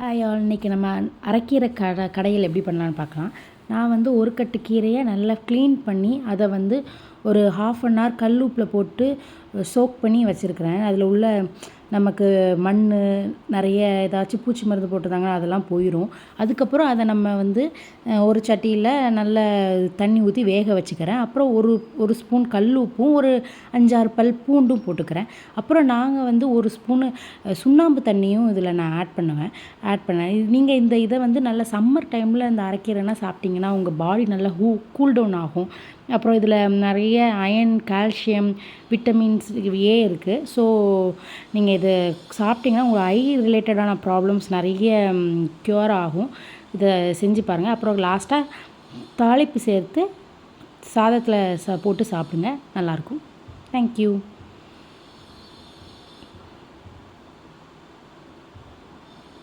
Hi all இன்றைக்கி நம்ம அரைக்கீரை கடை கடையில் எப்படி பண்ணலான்னு பார்க்கலாம். நான் வந்து ஒரு கட்டு கீரையை நல்லா க்ளீன் பண்ணி அதை வந்து ஒரு ஹாஃப் அன் ஹவர் கல் உப்பில் போட்டு சோக் பண்ணி வச்சுருக்கிறேன். அதில் உள்ள நமக்கு மண் நிறைய ஏதாச்சும் பூச்சி மருந்து போட்டிருந்தாங்கன்னா அதெல்லாம் போயிடும் அதுக்கப்புறம் அதை நம்ம வந்து ஒரு சட்டியில் நல்ல தண்ணி ஊற்றி வேக வச்சுக்கிறேன். அப்புறம் ஒரு ஒரு ஸ்பூன் கல் உப்பும் ஒரு அஞ்சாறு பல் பூண்டும் போட்டுக்கிறேன். அப்புறம் நாங்கள் வந்து ஒரு ஸ்பூனு சுண்ணாம்பு தண்ணியும் இதில் நான் ஆட் பண்ணுவேன். ஆட் பண்ணேன் நீங்கள் இந்த இதை வந்து நல்ல சம்மர் டைமில் இந்த அரைக்கீரைனா சாப்பிட்டிங்கன்னா உங்கள் பாடி நல்லா ஹூ கூல் டவுன் ஆகும். அப்புறம் இதில் நிறைய அயன் கால்சியம் விட்டமின்ஸ் ஏ இருக்குது ஸோ நீங்கள் இது சாப்பிட்டிங்கன்னா உங்கள் ஐ ரிலேட்டடான ப்ராப்ளம்ஸ் நிறைய க்யூர் ஆகும். இதை செஞ்சு பாருங்கள் அப்புறம் லாஸ்ட்டாக தாளிப்பு சேர்த்து சாதத்தில் ச போட்டு சாப்பிடுங்க. நல்லாயிருக்கும் தேங்க்யூ